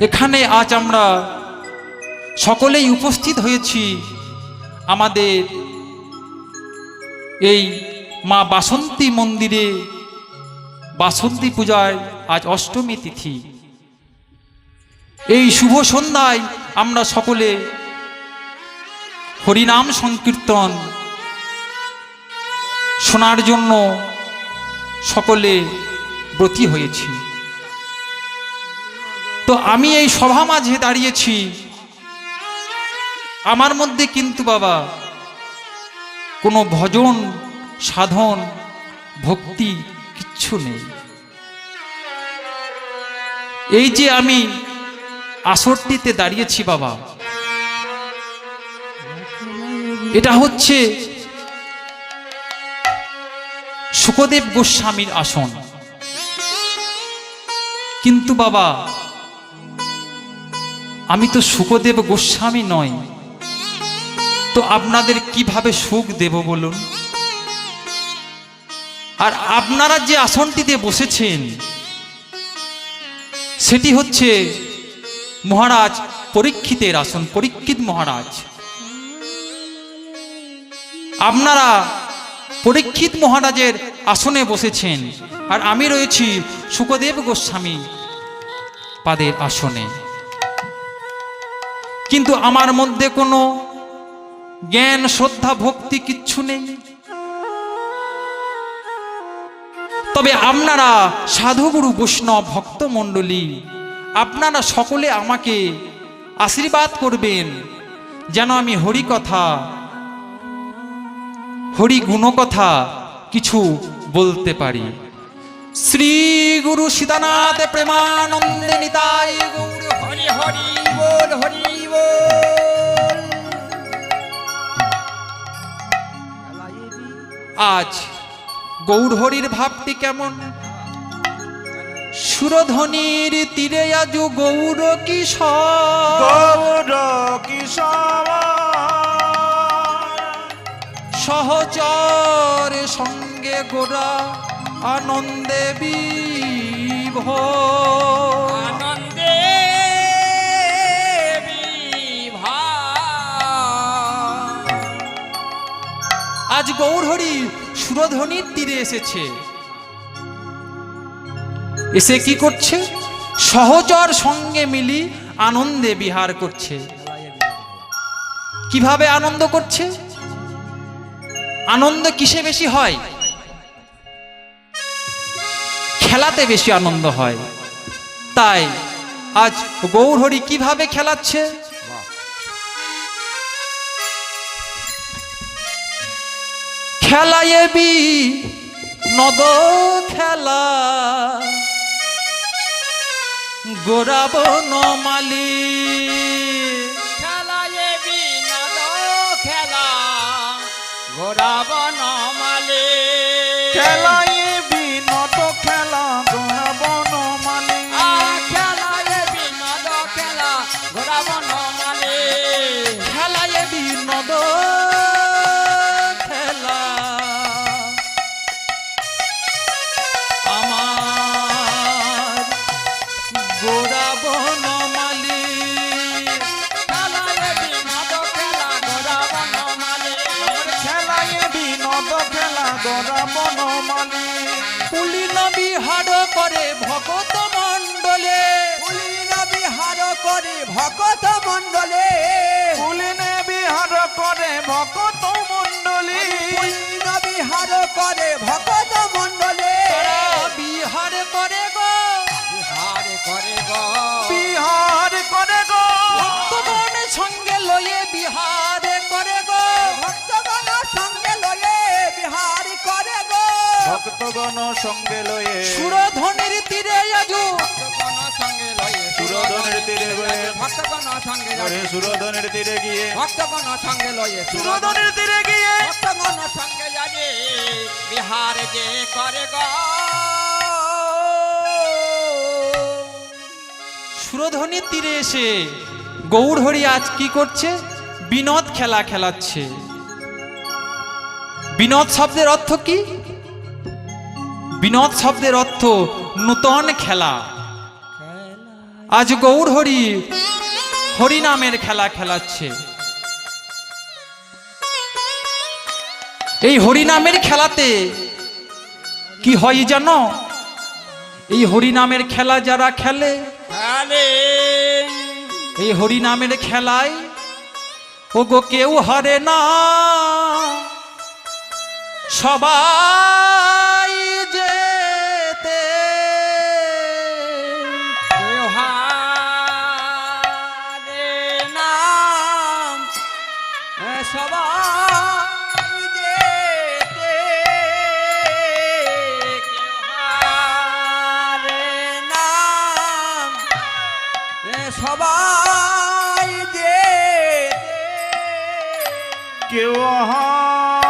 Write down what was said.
এখানে আজ আমরা সকলেই উপস্থিত হয়েছি আমাদের এই মা বাসন্তী মন্দিরে। বাসন্তী পূজায় আজ অষ্টমী তিথি। এই শুভ সন্ধ্যায় আমরা সকলে হরিনাম সংকীর্তন শোনার জন্য সকলে ব্রতী হয়েছি। তো আমি এই সভা মাঝে দাঁড়িয়েছি। আমার মধ্যে কিন্তু বাবা, কোনো ভজন, সাধন, ভক্তি কিচ্ছু নেই। এই যে আমি আসরটিতে দাঁড়িয়েছি বাবা, এটা হচ্ছে সুখদেব গোস্বামীর আসন। কিন্তু বাবা আমি তো সুখদেব গোস্বামী নই। তো আপনাদের কীভাবে সুখ দেব বলুন? আর আপনারা যে আসনটিতে বসেছেন, সেটি হচ্ছে মহারাজ পরীক্ষিতের আসন, পরীক্ষিত মহারাজ। আপনারা পরীক্ষিত মহারাজের আসনে বসেছেন, আর আমি রয়েছি সুখদেব গোস্বামী পাদের আসনে। কিন্তু আমার মধ্যে কোনো জ্ঞান, শ্রদ্ধা, ভক্তি কিচ্ছু নেই। তবে আপনারা সাধুগুরু বৈষ্ণব ভক্তমণ্ডলী আপনারা সকলে আমাকে আশীর্বাদ করবেন। যেন আমি হরি কথা হরি গুণকথা কিছু বলতে পারি। শ্রী গুরু সীতানাথ প্রেমানন্দে নিতাই গৌর হরি হরি, বল হরি। আজ গৌরহরির ভাবটি কেমন? সুরধ্বনির তীরে আজ গৌর কিশোর। গৌর কিশোর। সহচর সঙ্গে গোরা আনন্দে বিভোর। আজ গৌরহরি সুরধ্বনির তীরে এসেছে। এসে কি করছে? সহচর সঙ্গে মিলি আনন্দে বিহার করছে। কীভাবে আনন্দ করছে? আনন্দ কিসে বেশি হয়? খেলাতে বেশি আনন্দ হয়। তাই আজ গৌরহরি কীভাবে খেলাচ্ছে? খেলায় বি নদ খেলা। গোরাব নমালি। খেলায় নদ খেলা। গোরাব নমালে। ভকত মণ্ডলে কুলিনে বিহার করে ভকত মণ্ডলী পুলিন বিহার করে ভকত মণ্ডলে তারা বিহার করে গো। বিহার করে গো। বিহার করে গো। ভক্তগণ সঙ্গে লয়ে বিহার করে গো। ভক্তগণ সঙ্গে লয়ে বিহার করে গো। ভক্তগণ সঙ্গে লয়ে সুরধ্বনির তীরে আজু ভক্তগণ সঙ্গে লয়ে সুরধনের তীরে গিয়ে। ভক্তগণ সঙ্গে লয়ে সুরধনের তীরে গিয়ে। ভক্তগণ সঙ্গে যাবে। বিহার যে করে গো। সুরধ্বনির তীরে এসে গৌরহরি আজ কি করছে? বিনোদ খেলা খেলাচ্ছে। বিনোদ শব্দের অর্থ কি? বিনোদ শব্দের অর্থ নূতন খেলা। আজ গৌর হরি হরিনামের খেলা খেলাচ্ছে। এই হরিনামের খেলাতে কি হয় জানো? এই হরিনামের খেলা যারা খেলে এই হরিনামের খেলায় ও গো কেউ হারে না। সবাই কেউ হয়